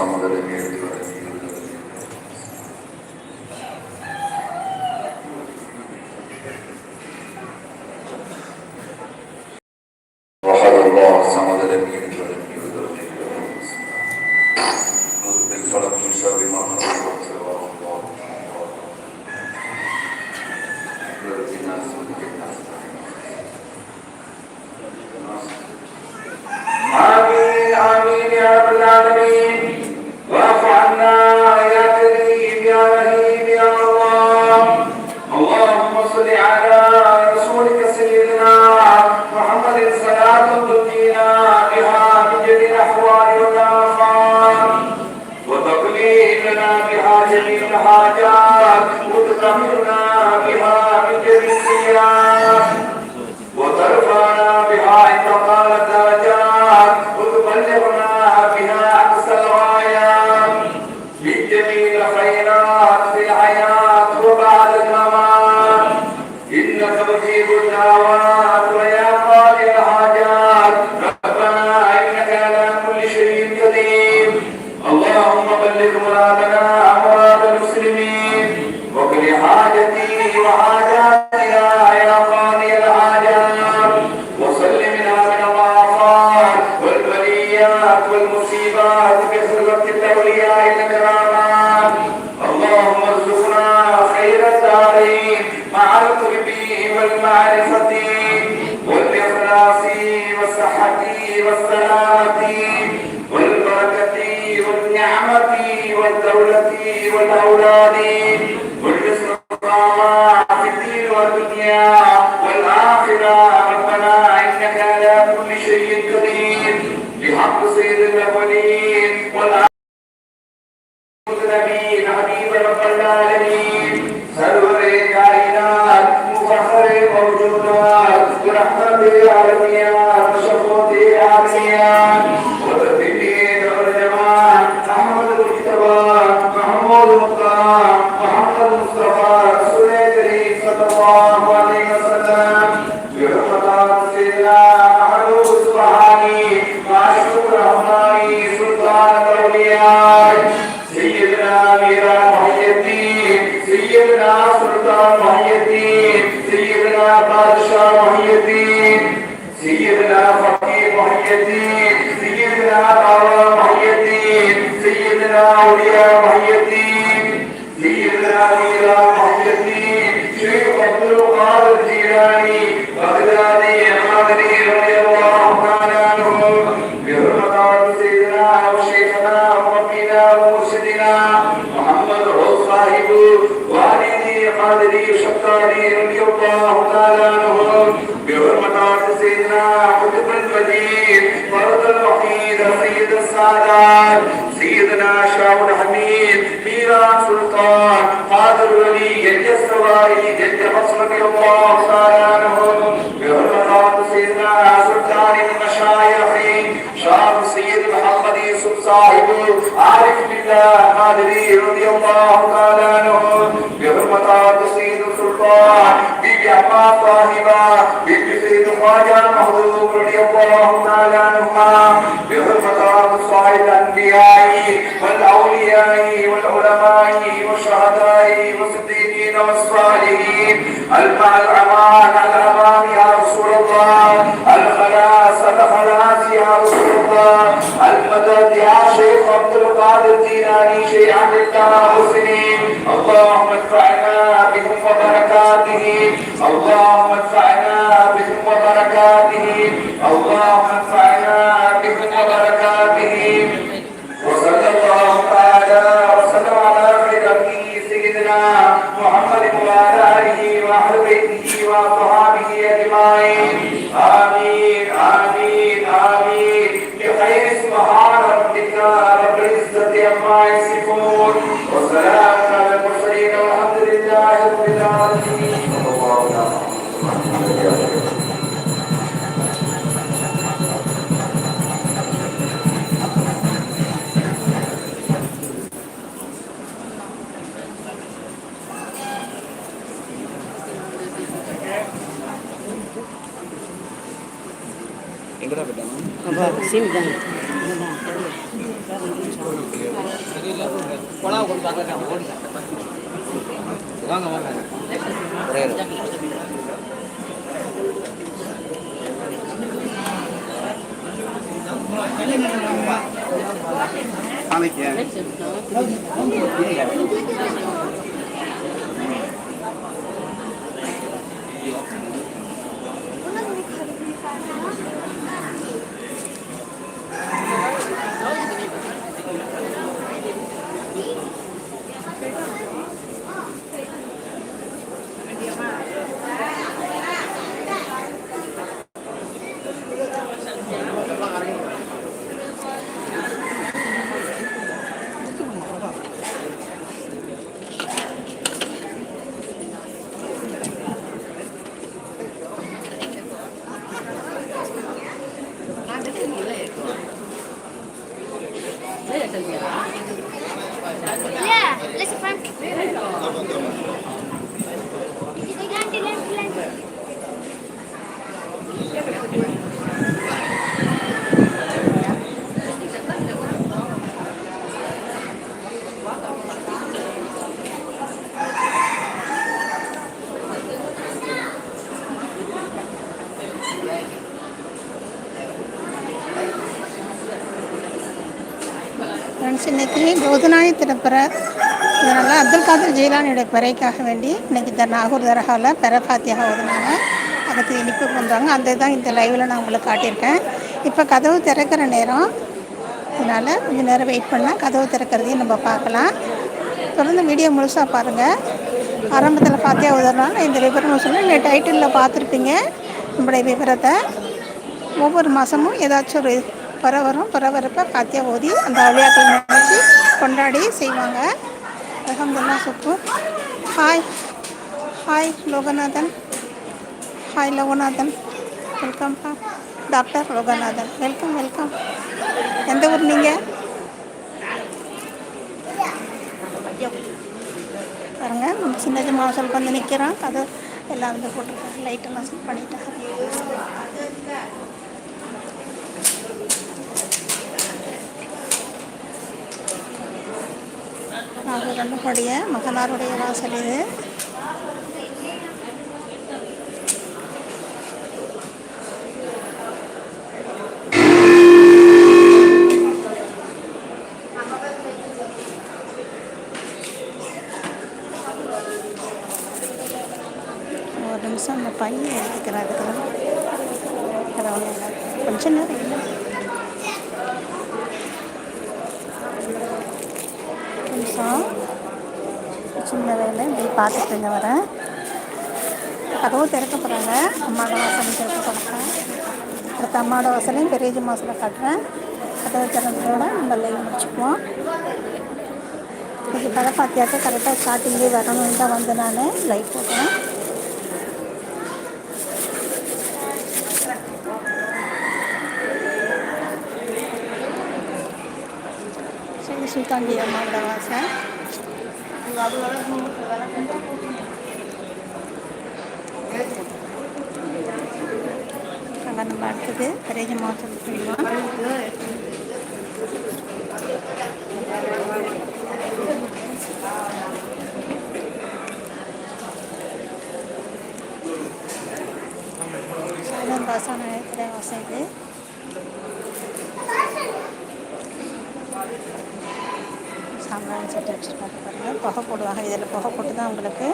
আমাদেরকে Kumaran. سيدنا سلطان محي الدين سيدنا بادشاہ محی الدين سيدنا فقير محي الدين سيدنا بابا محي الدين سيدنا اولياء محي الدين سيدنا ویرا محی المجيد فرد الوحيد سيد السادات. سيدنا شاون حميد ميران سلطان. قادر ولي جد السواري جد حصرك الله سارانهم بحرمات سيدنا سلطان المشايخ. شاف سيد يوسف صاحب عارف بالله قادري رضي الله تعالى عنه. بحرمة سيد السلطان بيبي عمار صاحبة بيبي سيد خواجة محظوظ رضي الله تعالى عنهما. بحرمة صاحب الأنبياء والأولياء والعلماء والشهداء والصديقين والصالحين. المع الأمان الأمام يا رسول الله. Não. Friends இன்றைக்கி போதனாய் திறப்புற. இதனால் அப்துல் காதர் ஜெயிலானியுடைய பிறைக்காக வேண்டி இன்னைக்கு இந்த நாகூர் தரகாவில் பெறபாத்தியாக ஓதுனாங்க அதுக்கு இனிப்பு பண்ணுறாங்க அந்த தான் இந்த லைவில் நான் உங்களுக்கு காட்டியிருக்கேன். இப்போ கதவு திறக்கிற நேரம். அதனால் கொஞ்சம் நேரம் வெயிட் பண்ணால் கதவு திறக்கிறதையும் நம்ம பார்க்கலாம். தொடர்ந்து வீடியோ முழுசாக பாருங்கள் ஆரம்பத்தில் பாத்தியா உதறனால இந்த விவரம் சொல்லி இந்த டைட்டிலில் பார்த்துருப்பீங்க. நம்மளுடைய விவரத்தை. ஒவ்வொரு மாதமும் ஏதாச்சும் ஒரு பிற வரும் காத்திய வரப்ப பாத்தியா ஓதி அந்த விளையாட்டை நினச்சி கொண்டாடி செய்வாங்க. அலமதுல்லா Subbu. Hi hi Loganathan. Hi Loganathan. Welcome doctor Loganathan. Welcome welcome எந்த ஊர் நீங்கள் பாருங்க சின்னது மாசல் வந்து நிற்கிறோம் கதை எல்லாம் வந்து போட்டுருக்காங்க லைட்டெல்லாம் செட் பண்ணிட்டாங்க நாகூரனுடைய மகனாருடைய வாசல் இது ஒரு நிமிஷம் அந்த பையன் எடுத்துக்கிறேன் அதுக்கெல்லாம் பரவாயில்ல கொஞ்சம் நேரம் இல்லை நிமிஷம் சின்ன வேலை இப்படி பார்த்துட்டுங்க வரேன் கதவு திறக்க போகிறாங்க அம்மாவோட வாசலையும் திறக்க சொல்கிறேன் அடுத்த அம்மாவோட வாசலையும் பெரியஜி மாசில் காட்டுறேன். அதை திறந்ததோட நம்ம லைவ் முடிச்சுக்குவோம். இது கதை பார்த்தியாக்க கரெக்டாக ஸ்டார்டிங்லேயே வரணும்னு தான் வந்து நான் லைவ் போட்டேன் சரி சுல்தான்ஜி அம்மாவோட வாசல். మనము ಬರ್ತದೆ ಕರೆಗೆ ಮಾತಾಡ್ತೀವಾ ಸಾಧಾರಣ ಭಾಷಣ ಇದೆ ಹೊಸ ಇದೆ வாசம் இது வச்சுருக்காங்க பாருங்கள் புகை போடுவாங்க. இதில் புகை போட்டு தான் உங்களுக்கு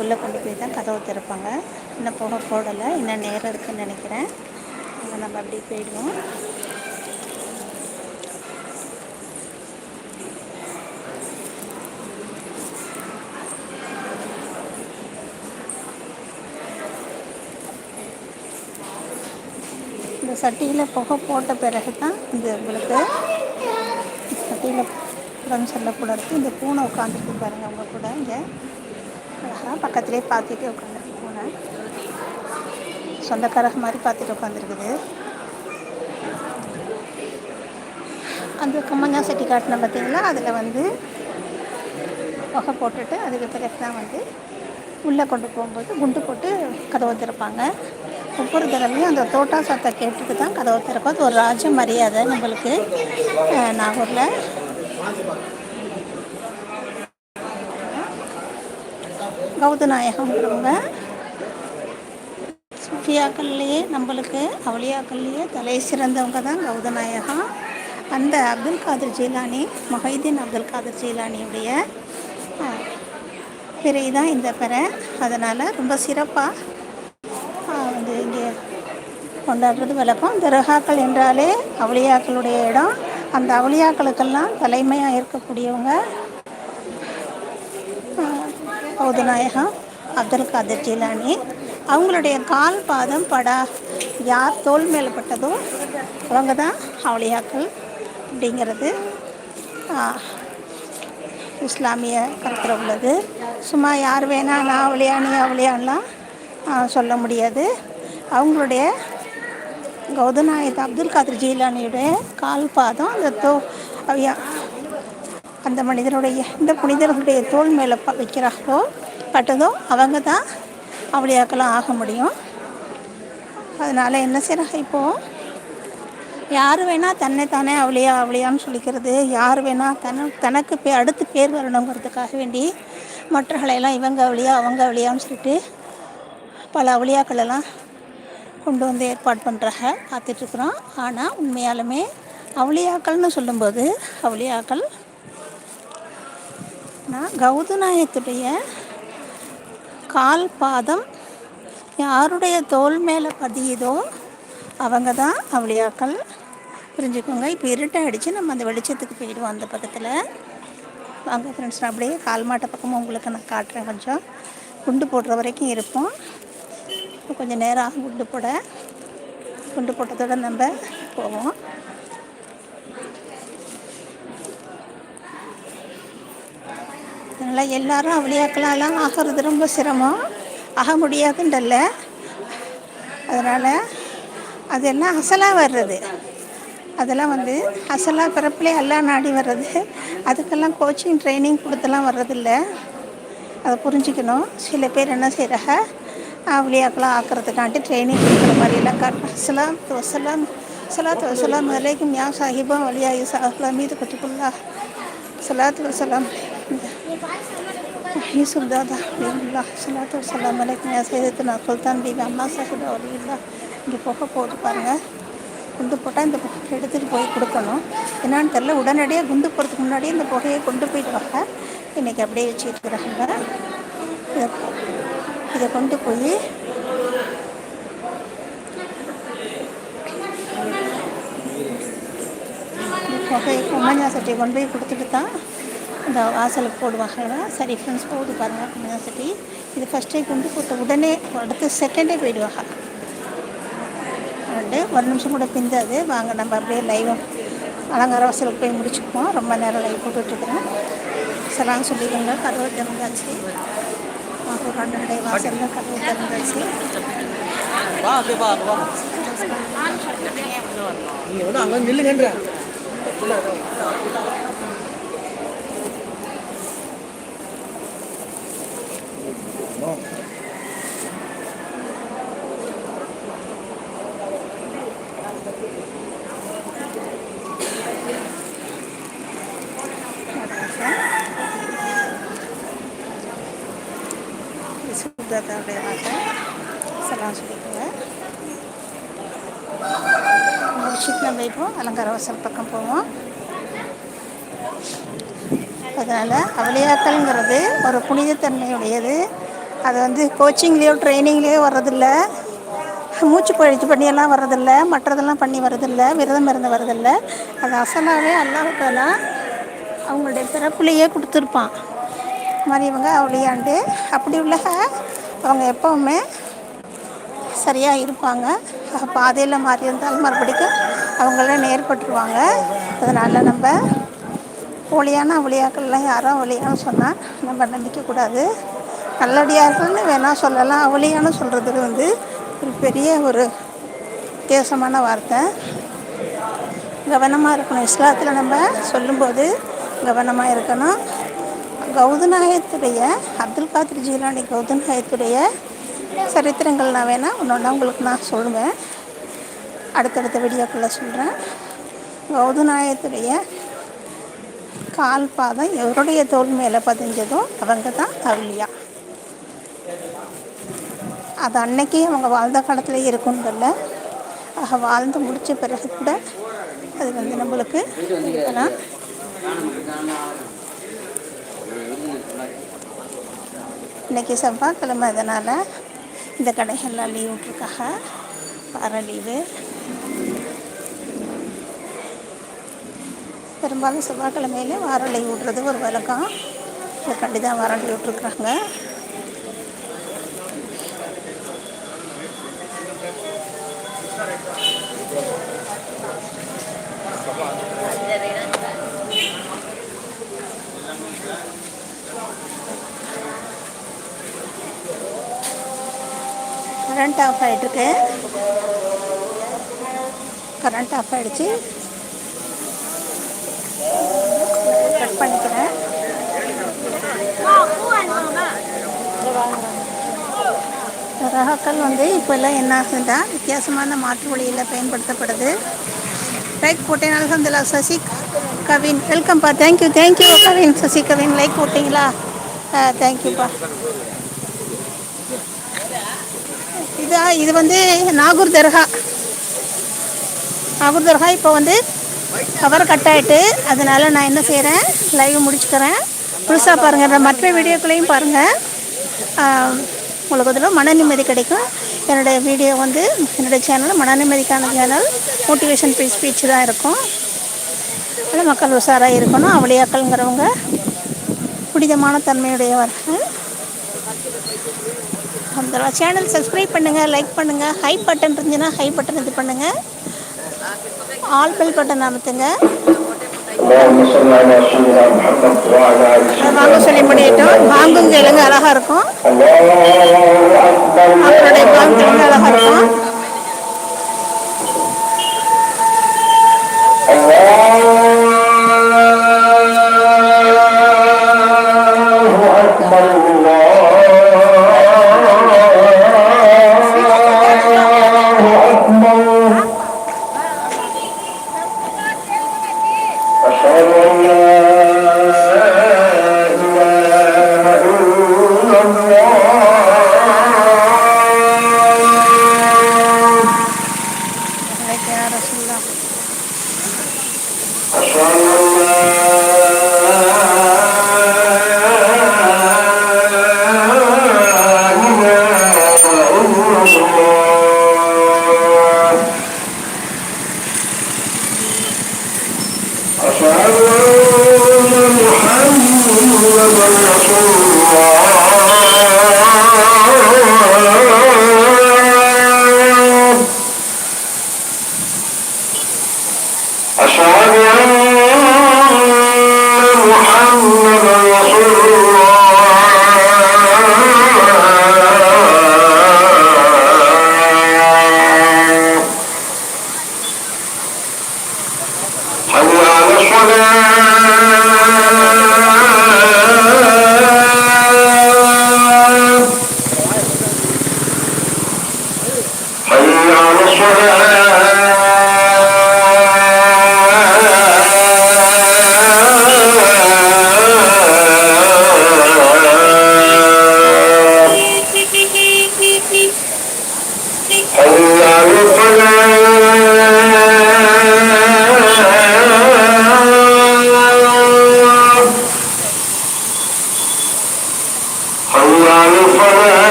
உள்ளே கொண்டு போய் தான் கதவு திறப்பாங்க. இன்னும் புகை போடலை. இன்னும் நேரம் இருக்குன்னு நினைக்கிறேன். நம்ம அப்படியே போயிடுவோம். இந்த சட்டியில் புகை போட்ட பிறகு தான் இது உங்களுக்கு சட்டியில் புறம் கூட இருக்குது இந்த பூனை உட்காந்துருக்கு பாருங்க அவங்க கூட இங்கே. அழகாக பக்கத்துலேயே பார்த்துட்டு உட்காந்துருக்கு பூனை. சொந்தக்காரக மாதிரி பார்த்துட்டு உட்காந்துருக்குது அந்த கம்மஞ்சா செட்டி காட்டின பார்த்தீங்களா அதில் வந்து புகை போட்டுட்டு அதுக்கு பிறகு தான் வந்து உள்ளே கொண்டு போகும்போது குண்டு போட்டு கதவை திறப்பாங்க. ஒவ்வொரு தடவையும் அந்த தோட்டா சத்தம் கேட்டுட்டு தான் கதவை திறக்கும் அது ஒரு ராஜ மரியாதை நம்மளுக்கு நாகூரில். கௌதநாயகங்கிறவங்க சுஃபியாக்கள்லேயே நம்மளுக்கு அவளியாக்கள்லேயே தலை சிறந்தவங்க தான் கௌதநாயகம். அந்த அப்துல் காதர் ஜீலானி மொஹைதீன் அப்துல் காதர் ஜீலானியுடைய பிறை தான் இந்த பிறை. அதனால் ரொம்ப சிறப்பாக வந்து இங்கே கொண்டாடுறது வழக்கம். தர்காக்கள் என்றாலே அவளியாக்களுடைய இடம். அந்த அவளியாக்களுக்கெல்லாம் தலைமையாக இருக்கக்கூடியவங்க பௌதநாயகம் அப்துல் காதர் ஜிலானி. அவங்களுடைய கால் பாதம் படா யார் தோல் மேலப்பட்டதோ அவங்க தான் அவளியாக்கள் அப்படிங்கிறது இஸ்லாமிய கருத்தில் உள்ளது. சும்மா யார் வேணா நான் அவளியா நீ அவளியான்லாம் சொல்ல முடியாது. அவங்களுடைய கௌதநாயத் அப்துல் காதிர் ஜீலானியுடைய கால் பாதம் அந்த தோ அந்த மனிதனுடைய இந்த புனிதர்களுடைய தோல் மேலே ப வைக்கிறாங்களோ பட்டதோ அவங்க தான் அவளியாக்கெல்லாம் ஆக முடியும். அதனால் என்ன செய்கிறாங்க இப்போது யார் வேணால் தன்னை தானே அவளியா அவளியான்னு சொல்லிக்கிறது. யார் வேணால் தன தனக்கு பே அடுத்து பேர் வரணுங்கிறதுக்காக வேண்டி மற்றவர்களையெல்லாம் இவங்க அவளியா அவங்க அவளியான்னு சொல்லிட்டு பல அவளியாக்களெல்லாம் கொண்டு வந்து ஏற்பாடு பண்ணுறாங்க பார்த்துட்ருக்குறோம். ஆனால் உண்மையாலுமே அவளியாக்கள்னு சொல்லும்போது அவளியாக்கள் நான் கௌதநாயகத்துடைய கால் பாதம் யாருடைய தோல் மேலே பதியுதோ அவங்க தான் அவளியாக்கள். புரிஞ்சுக்கோங்க. இப்போ இருட்டை அடித்து நம்ம அந்த வெளிச்சத்துக்கு போயிடுவோம் அந்த பக்கத்தில். வாங்க ஃப்ரெண்ட்ஸ் நான் அப்படியே கால் மாட்டை பக்கமும் உங்களுக்கு நான் காட்டுறேன் கொஞ்சம். குண்டு போடுற வரைக்கும் இருப்போம். கொஞ்சம் நேரம் ஆகும் குண்டு போட குண்டு போட்டதோட நம்ம போவோம். அதனால் எல்லாரும் அவளியாக்களாலாம் ஆகிறது ரொம்ப சிரமம். ஆக முடியாதுன்றல்ல. அதனால் அதெல்லாம் அசலாக வர்றது. அதெல்லாம் வந்து அசலாக பிறப்பிலே எல்லாம் நாடி வர்றது. அதுக்கெல்லாம் கோச்சிங் ட்ரைனிங் கொடுத்தெல்லாம் வர்றதில்ல. அதை புரிஞ்சுக்கணும். சில பேர் என்ன செய்கிறாங்க அவளியாக்களாக ஆக்கிறதுக்காண்டி ட்ரைனிங் கொடுக்குற மாதிரியெல்லாம் கட்டலாம் வசலாம் சலாத்து வசலாம் அலைக்கும் யா சாஹிபா வழியா சாஹ்லா மீது கட்டுக்குள்ளா சலாத்து வசலாம் யூசுப் தாதா அப்படிங்களா சலாத் வசலாம் அலைக்கும் யா சைதத்து நான் சுல்தான் பீபி அம்மா சாஹிபா வழியில்லா இங்கே புகை போகுது பாருங்கள் குண்டு போட்டால் இந்த புகை எடுத்துகிட்டு போய் கொடுக்கணும். என்னான்னு தெரில. உடனடியாக குண்டு போகிறதுக்கு முன்னாடியே இந்த புகையை கொண்டு போயிடுவாங்க இன்றைக்கி அப்படியே வச்சுருக்கிறாங்க இதை கொண்டு போய் புகை புகையை சட்டியை கொண்டு போய் கொடுத்துட்டு தான் இந்த வாசலுக்கு போடுவாங்க சரி ஃப்ரெண்ட்ஸ் போகுது பாருங்கள் கும்மஞ்சா சட்டி. இது ஃபஸ்ட்டே கொண்டு போட்ட உடனே அடுத்து செகண்டே போயிடுவாங்க. ரெண்டு ஒரு நிமிஷம் கூட பிந்தாது. வாங்க நம்ம அப்படியே லைவும் அலங்கார வாசலுக்கு போய் முடிச்சுக்குவோம். ரொம்ப நேரம் லைவ் போட்டுட்ருக்குறேன் சலாம் சொல்லிடுங்க தான் திறந்தாச்சு. ஒரு ரெண்டு வாசலில் கதவு திறந்தாச்சு வா அப்படியே வா அங்க வாங்க நீங்கள் ஒன்றும் அங்கே நில்லுங்கன்ற சுத்தத்தோடைய வார்த்தை சலாம் சொல்லிக்கோங்க முடிச்சுட்டு நம்ம இப்போ பக்கம் போவோம். அதனால் அவளியாக்கள்ங்கிறது ஒரு புனிதத்தன்மையுடையது. அது வந்து கோச்சிங்லேயோ ட்ரைனிங்லேயோ வர்றதில்ல. மூச்சு பயிற்சி பண்ணியெல்லாம் வர்றதில்ல. மற்றதெல்லாம் பண்ணி வரதில்லை விரதம் இருந்து வரதில்லை அது அசலாகவே அல்லாஹாலா அவங்களுடைய பிறப்புலேயே கொடுத்துருப்பான். மாதிரி இவங்க அவளியாண்டு அப்படி உள்ள அவங்க எப்போவுமே சரியாக இருப்பாங்க. பாதையில் மாறி இருந்தாலும் மறுபடிக்கும் அவங்களாம் நேர்பட்டுருவாங்க அதனால் நம்ம ஒளியான அவளியாக்கள்லாம் யாரும் அவளியான்னு சொன்னால் நம்ம நம்பிக்கக்கூடாது நல்லடியார்கள்னு வேணால் சொல்லலாம். அவளியான்னு சொல்கிறது வந்து ஒரு பெரிய ஒரு வித்தியாசமான வார்த்தை. கவனமாக இருக்கணும். இஸ்லாத்தில் நம்ம சொல்லும்போது கவனமாக இருக்கணும். கௌதநாயத்துடைய அப்துல் காதிர் ஜீலானி கௌதநாயகத்துடைய சரித்திரங்கள் நான் வேணால் ஒன்று ஒன்றா உங்களுக்கு நான் சொல்லுவேன் அடுத்தடுத்த வீடியோக்குள்ளே சொல்கிறேன் கௌதநாயகத்துடைய கால் பாதம் எவருடைய தோல் மேலே பதிஞ்சதோ அவங்க தான் அவளியா அது அன்னைக்கே அவங்க வாழ்ந்த காலத்தில் இருக்குன்றல ஆக வாழ்ந்து முடித்த பிறகு கூட அது வந்து நம்மளுக்கு இருக்கலாம் இன்னைக்கு செவ்வாய்க்கிழமை அதனால் இந்த கடைகள்லாம் லீவ் விட்ருக்காங்க வார லீவு பெரும்பாலும் செவ்வாய்க்கிழமையில வாரலை லீவ் விட்றது ஒரு வழக்கம். கண்டி தான் வாரலை விட்டுருக்குறாங்க விட்ருக்குறாங்க கரண்ட் ஆஃப் ஆகிட்டுருக்கு கரண்ட் ஆஃப் ஆகிடுச்சு கட் பண்ணிக்கிறேன். ரகங்கள் வந்து இப்போல்லாம் என்ன ஆகுதுன்னா வித்தியாசமான மாற்று வழியில் பயன்படுத்தப்படுது. லைக் போட்டேன். அலமதுல்லா Sasi Kavin? வெல்கம்ப்பா thank you thank you Kavin Sasi Kavin like போட்டிங்களா? தேங்க்யூப்பா இதா இது வந்து நாகூர் தர்கா. நாகூர் இப்போ வந்து கவர் கட் ஆகிட்டு அதனால் நான் என்ன செய்கிறேன் லைவ் முடிச்சுக்கிறேன். புதுசாக பாருங்கள் மற்ற வீடியோக்களையும் பாருங்கள் உங்களுக்கு அதில் மன நிம்மதி கிடைக்கும். என்னுடைய வீடியோ வந்து என்னுடைய சேனல் மன நிம்மதிக்கான சேனல் மோட்டிவேஷன் ஸ்பீச் தான் இருக்கும். அதில் மக்கள் உஷாராக இருக்கணும் அவளியாக்கள்ங்கிறவங்க புனிதமான தன்மையுடையவர்கள். அந்த சேனல் சப்ஸ்கிரைப் பண்ணுங்கள் லைக் பண்ணுங்கள் ஹை பட்டன் இருந்துச்சுன்னா ஹை பட்டன் இது பண்ணுங்கள் ஆள்பல்பட்ட நாமத்துங்க. வாங்க சொல்லி பண்ணிட்டோம் வாங்குங்க இலங்கு அழகாக இருக்கும். அவருடைய வாங்க அழகாக இருக்கும்.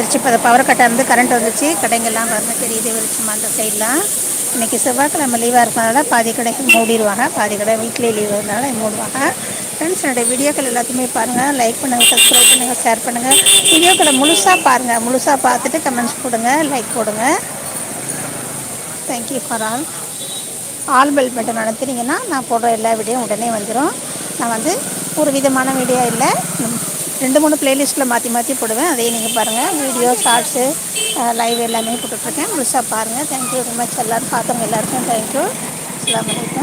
வந்துருச்சு இப்போ பவர் கட்டாக இருந்து கரண்ட் வந்துச்சு. கடைங்கள்லாம் பாருங்க தெரியுது வெளிச்சமாக அந்த சைட்லாம் இன்றைக்கி செவ்வாய்க்கிழமை லீவாக இருக்கிறதுனால பாதி கடைகள் மூடிடுவாங்க. பாதி கடை வீட்லேயே லீவுனால மூடுவாங்க. ஃப்ரெண்ட்ஸ் என்னுடைய வீடியோக்கள் எல்லாத்தையுமே பாருங்கள் லைக் பண்ணுங்கள் சப்ஸ்கிரைப் பண்ணுங்கள் ஷேர் பண்ணுங்கள் வீடியோக்களை முழுசாக பாருங்கள் முழுசாக பார்த்துட்டு கமெண்ட்ஸ் போடுங்க லைக் போடுங்க. Thank you for all all bell button நடத்துனீங்கன்னா நான் போடுற எல்லா வீடியோ உடனே வந்துடும் நான் வந்து ஒரு விதமான வீடியோ இல்லை. ரெண்டு மூணு பிளேலிஸ்ட்டில் மாற்றி மாற்றி போடுவேன். அதையும் நீங்கள் பாருங்கள் வீடியோ ஷார்ட்ஸு லைவ் எல்லாமே போட்டுட்ருக்கேன். முழுசாக பாருங்கள் தேங்க்யூ வெரி மச் எல்லோரும் பார்த்தவங்க எல்லாருக்கும் தேங்க்யூ அஸ்ஸலாமு வலைக்கம்